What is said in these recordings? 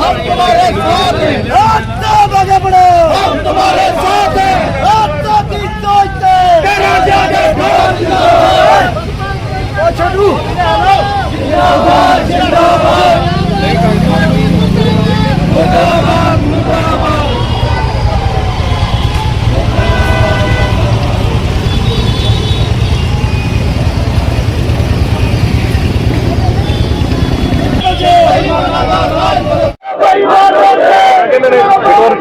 हक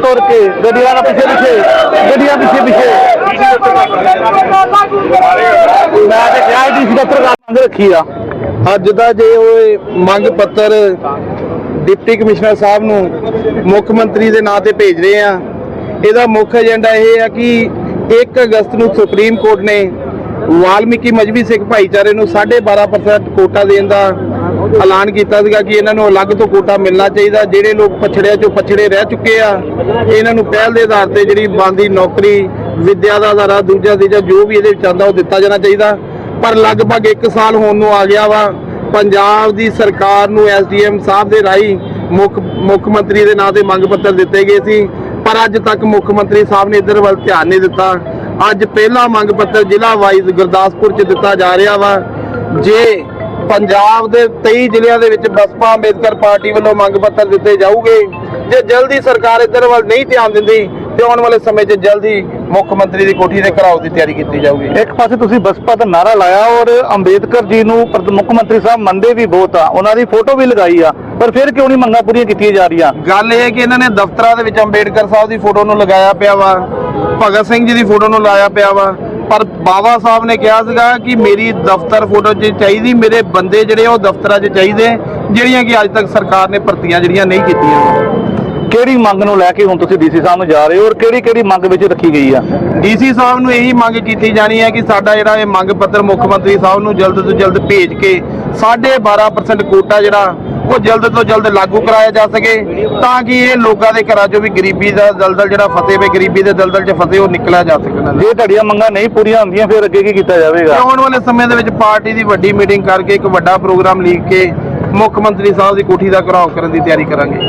ਤੁਰ ਕੇ ਗੱਡੀਆਂ ਦਾ ਪਿੱਛੇ ਪਿੱਛੇ, ਗੱਡੀਆਂ ਪਿੱਛੇ ਪਿੱਛੇ। ਮੈਂ ਤੇ ਕਿਹਾ ਡੀਸੀ ਦਫ਼ਤਰ ਮੰਗ ਰੱਖੀ ਆ। ਅੱਜ ਦਾ ਜੇ ਉਹ ਮੰਗ ਪੱਤਰ ਡਿਪਟੀ ਕਮਿਸ਼ਨਰ ਸਾਹਿਬ ਨੂੰ ਮੁੱਖ ਮੰਤਰੀ ਦੇ ਨਾਂ ਤੇ ਭੇਜ ਰਹੇ ਆ, ਇਹਦਾ ਮੁੱਖ ਏਜੰਡਾ ਇਹ ਆ ਕਿ 1 ਅਗਸਤ ਨੂੰ ਸੁਪਰੀਮ ਕੋਰਟ ਨੇ ਵਾਲਮੀਕੀ ਮਜਬੀ ਸਿੱਖ ਭਾਈਚਾਰੇ ਨੂੰ 12.5% ਕੋਟਾ ਦੇਣ ਦਾ ਐਲਾਨ ਕੀਤਾ ਸੀਗਾ ਕਿ ਇਹਨਾਂ ਨੂੰ ਅਲੱਗ ਤੋਂ ਕੋਟਾ ਮਿਲਣਾ ਚਾਹੀਦਾ। ਜਿਹੜੇ ਲੋਕ ਪਛੜਿਆ ਚੋਂ ਪਛੜੇ ਰਹਿ ਚੁੱਕੇ ਆ ਇਹਨਾਂ ਨੂੰ ਪਹਿਲ ਦੇ ਆਧਾਰ ਤੇ ਜਿਹੜੀ ਬੰਦੀ ਨੌਕਰੀ, ਵਿਦਿਆ ਦਾ ਆਧਾਰਾ ਦੂਜਾ ਤੀਜਾ ਜੋ ਵੀ ਇਹਦੇ ਵਿੱਚ ਆਉਂਦਾ, ਉਹ ਦਿੱਤਾ ਜਾਣਾ ਚਾਹੀਦਾ। ਪਰ ਲਗਭਗ 1 ਸਾਲ ਹੋਣ ਨੂੰ ਆ ਗਿਆ ਵਾ। ਪੰਜਾਬ ਦੀ ਸਰਕਾਰ ਨੂੰ ਐਸਡੀਐਮ ਸਾਹਿਬ ਦੇ ਰਾਹੀਂ ਮੁੱਖ ਮੁੱਖ ਮੰਤਰੀ ਦੇ ਨਾਂ ਤੇ ਮੰਗ ਪੱਤਰ ਦਿੱਤੇ ਗਏ ਸੀ। ਪਰ ਅੱਜ ਤੱਕ ਮੁੱਖ ਮੰਤਰੀ ਸਾਹਿਬ ਨੇ ਇਧਰ ਵੱਲ ਧਿਆਨ ਨਹੀਂ ਦਿੱਤਾ। ਅੱਜ ਪਹਿਲਾ ਮੰਗ ਪੱਤਰ ਜ਼ਿਲ੍ਹਾ ਵਾਈਜ਼ ਗੁਰਦਾਸਪੁਰ ਚ ਦਿੱਤਾ ਜਾ ਰਿਹਾ ਵਾ। ਜੇ ਪੰਜਾਬ ਦੇ 23 ਜ਼ਿਲ੍ਹਿਆਂ ਦੇ ਵਿੱਚ ਬਸਪਾ ਅੰਬੇਦਕਰ ਪਾਰਟੀ ਵੱਲੋਂ ਮੰਗ ਪੱਤਰ ਦਿੱਤੇ ਜਾਊਗੇ। ਜੇ ਜਲਦੀ ਸਰਕਾਰ ਇਧਰ ਵੱਲ ਨਹੀਂ ਧਿਆਨ ਦਿੰਦੀ ਤੇ ਆਉਣ ਵਾਲੇ ਸਮੇਂ 'ਚ ਜਲਦੀ ਮੁੱਖ ਮੰਤਰੀ ਦੀ ਕੋਠੀ ਦੇ ਘਰਾਓ ਦੀ ਤਿਆਰੀ ਕੀਤੀ ਜਾਊਗੀ। ਇੱਕ ਪਾਸੇ ਤੁਸੀਂ ਬਸਪਾ ਦਾ ਨਾਰਾ ਲਾਇਆ ਔਰ ਅੰਬੇਦਕਰ ਜੀ ਨੂੰ ਮੁੱਖ ਮੰਤਰੀ ਸਾਹਿਬ ਮੰਨਦੇ ਵੀ ਬਹੁਤ ਆ। ਉਹਨਾਂ ਦੀ ਫੋਟੋ ਵੀ ਲਗਾਈ ਆ ਪਰ ਫਿਰ ਕਿਉਂ ਨਹੀਂ ਮੰਗਾਂ ਪੂਰੀਆਂ ਕੀਤੀਆਂ ਜਾ ਰਹੀਆਂ? ਗੱਲ ਇਹ ਹੈ ਕਿ ਇਹਨਾਂ ਨੇ ਦਫ਼ਤਰਾਂ ਦੇ ਵਿੱਚ ਅੰਬੇਡਕਰ ਸਾਹਿਬ ਦੀ ਫੋਟੋ ਨੂੰ ਲਗਾਇਆ ਪਿਆ ਵਾ ਭਗਤ ਸਿੰਘ ਜੀ ਦੀ ਫੋਟੋ ਨੂੰ ਲਾਇਆ ਪਿਆ ਵਾ ਪਰ ਬਾਬਾ ਸਾਹਿਬ ਨੇ ਕਿਹਾ ਸੀਗਾ ਕਿ ਮੇਰੀ ਦਫ਼ਤਰ ਫੋਟੋ 'ਚ ਚਾਹੀਦੀ ਮੇਰੇ ਬੰਦੇ ਜਿਹੜੇ ਉਹ ਦਫ਼ਤਰਾਂ 'ਚ ਚਾਹੀਦੇ ਜਿਹੜੀਆਂ ਕਿ ਅੱਜ ਤੱਕ ਸਰਕਾਰ ਨੇ ਭਰਤੀਆਂ ਜਿਹੜੀਆਂ ਨਹੀਂ ਕੀਤੀਆਂ। ਕਿਹੜੀ ਮੰਗ ਨੂੰ ਲੈ ਕੇ ਹੁਣ ਤੁਸੀਂ ਡੀਸੀ ਸਾਹਿਬ ਨੂੰ ਜਾ ਰਹੇ ਹੋ ਔਰ ਕਿਹੜੀ ਕਿਹੜੀ ਮੰਗ ਵਿੱਚ ਰੱਖੀ ਗਈ ਆ? ਡੀਸੀ ਸਾਹਿਬ ਨੂੰ ਇਹੀ ਮੰਗ ਕੀਤੀ ਜਾਣੀ ਹੈ ਕਿ ਸਾਡਾ ਜਿਹੜਾ ਇਹ ਮੰਗ ਪੱਤਰ ਮੁੱਖ ਮੰਤਰੀ ਸਾਹਿਬ ਨੂੰ ਜਲਦ ਤੋਂ ਜਲਦ ਭੇਜ ਕੇ 12.5% ਕੋਟਾ ਜਿਹੜਾ ਉਹ ਜਲਦ ਤੋਂ ਜਲਦ ਲਾਗੂ ਕਰਾਇਆ ਜਾ ਸਕੇ ਤਾਂ ਕਿ ਇਹ ਲੋਕਾਂ ਦੇ ਘਰਾਂ 'ਚੋਂ ਵੀ ਗਰੀਬੀ ਦਾ ਦਲਦਲ ਜਿਹੜਾ ਫਸੇ ਵੇ ਗਰੀਬੀ ਦੇ ਦਲਦਲ 'ਚ ਫਸੇ ਉਹ ਨਿਕਲਿਆ ਜਾ ਸਕੇ ਉਹਨਾਂ ਦਾ। ਜੇ ਤੁਹਾਡੀਆਂ ਮੰਗਾਂ ਨਹੀਂ ਪੂਰੀਆਂ ਹੁੰਦੀਆਂ ਫਿਰ ਅੱਗੇ ਕੀ ਕੀਤਾ ਜਾਵੇਗਾ? ਆਉਣ ਵਾਲੇ ਸਮੇਂ ਦੇ ਵਿੱਚ ਪਾਰਟੀ ਦੀ ਵੱਡੀ ਮੀਟਿੰਗ ਕਰਕੇ ਇੱਕ ਵੱਡਾ ਪ੍ਰੋਗਰਾਮ ਲੀਕ ਕੇ ਮੁੱਖ ਮੰਤਰੀ ਸਾਹਿਬ ਦੀ ਕੋਠੀ ਦਾ ਘਰਾਓ ਕਰਨ ਦੀ ਤਿਆਰੀ ਕਰਾਂਗੇ।